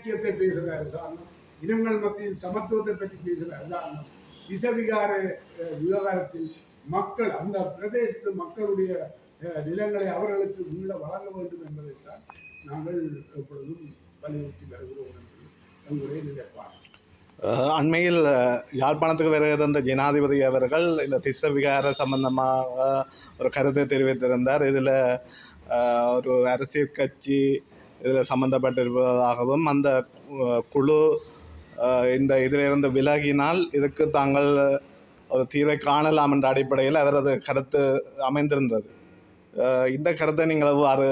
ஐக்கியத்தை பேசுகிற சாரணம் இனங்கள் மத்தியில் சமத்துவத்தை பற்றி பேசுகிற சாரணம் திசவிகார விவகாரத்தில் மக்கள் அந்த பிரதேசத்து மக்களுடைய நிலங்களை அவர்களுக்கு உள்ள வழங்க வேண்டும் என்பதைத்தான் நாங்கள் எப்பொழுதும் வலியுறுத்தி வருகிறோம் என்பது எங்களுடைய நிலைப்பாடு. அண்மையில் யாழ்ப்பாணத்துக்கு வருகிற இந்த ஜனாதிபதி அவர்கள் இந்த திச விகார சம்பந்தமாக ஒரு கருத்தை தெரிவித்திருந்தார். இதில் ஒரு அரசியல் கட்சி இதில் சம்பந்தப்பட்டிருப்பதாகவும் அந்த குழு இந்த இதிலிருந்து விலகினால் இதுக்கு தாங்கள் ஒரு தீர்வை காணலாம் என்ற அடிப்படையில் அவரது கருத்து அமைந்திருந்தது. அஹ், இந்த கருத்தை நீங்கள் எவ்வாறு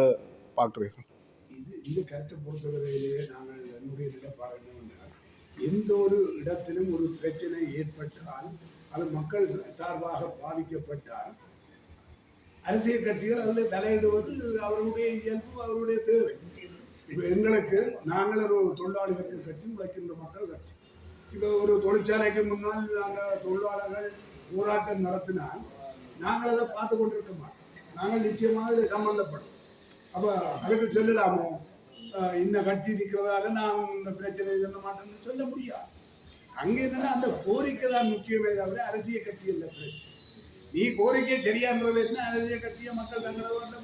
பார்க்குறீர்கள்? இது இந்த கருத்தை பொறுத்தவரையிலேயே நாங்கள் என்னுடைய நிலைப்பாடு என்னவென்றால் எந்த ஒரு இடத்திலும் ஒரு பிரச்சனை ஏற்பட்டால் அது மக்கள் சார்பாக பாதிக்கப்பட்டால் அரசியல் கட்சிகள் அதில் தலையிடுவது அவருடைய இயல்பு அவருடைய தேவை. எங்களுக்கு நாங்கள் ஒரு தொழிலாளி வர்க்க கட்சி உழைக்கின்ற மக்கள் கட்சி. இப்போ ஒரு தொழிற்சாலைக்கு முன்னால் நாங்கள் தொழிலாளர்கள் போராட்டம் நடத்தினால் நாங்கள் அதை பார்த்து கொண்டிருக்க மாட்டோம். நாங்கள் நிச்சயமாக இதை சம்பந்தப்படும். அப்போ அதுக்கு சொல்லலாமோ? இந்த கட்சி நிற்கிறதால நான் இந்த பிரச்சனை சொல்ல மாட்டேன்னு சொல்ல முடியாது. அங்கே என்னன்னா அந்த கோரிக்கை தான் முக்கியமே தவிர அரசியல் கட்சி இல்லை பிரச்சனை. நீ கோரிக்கை சரியான்றதுன்னா அரசியல் கட்சியை மக்கள் தங்களை விட்டு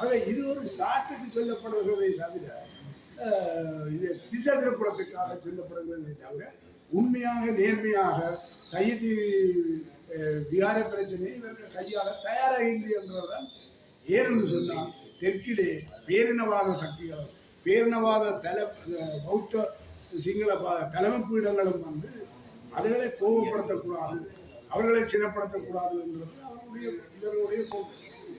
ஆகவே இது ஒரு சாட்டுக்கு சொல்லப்படுகிறதை தவிர இது திசை திருப்புறத்துக்காக சொல்லப்படுகிறதை தவிர உண்மையாக நேர்மையாக கைதி விகார பிரச்சனை இவர்கள் கையாள தயாராக இல்லை என்றதான் ஏன்னு சொன்னால் தெற்கிலே பேரினவாத சக்திகளும் பேரினவாத தல பௌத்த சிங்கள ப- தலைமை பீடங்களும் வந்து அதுகளை கோபப்படுத்தக்கூடாது அவர்களை சினப்படுத்தக்கூடாது என்றது அவர்களுடைய இவர்களுடைய போக்கு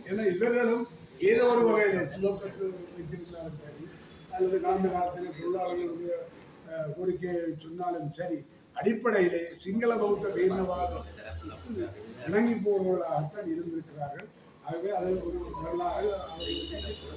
ஏன்னா இவர்களும் ஏதோ ஒரு வகையில் சிவப்பட்டு வச்சிருந்தாலும் சரி அல்லது கடந்த காலத்தில் தொழிலாளர்களுடைய கோரிக்கையை சொன்னாலும் சரி அடிப்படையிலே சிங்கள பௌத்த பேரினவாதத்துக்கு இணங்கி போவர்களாகத்தான் இருந்திருக்கிறார்கள். ஆகவே அது ஒரு வரலாறு அவர்களுக்கு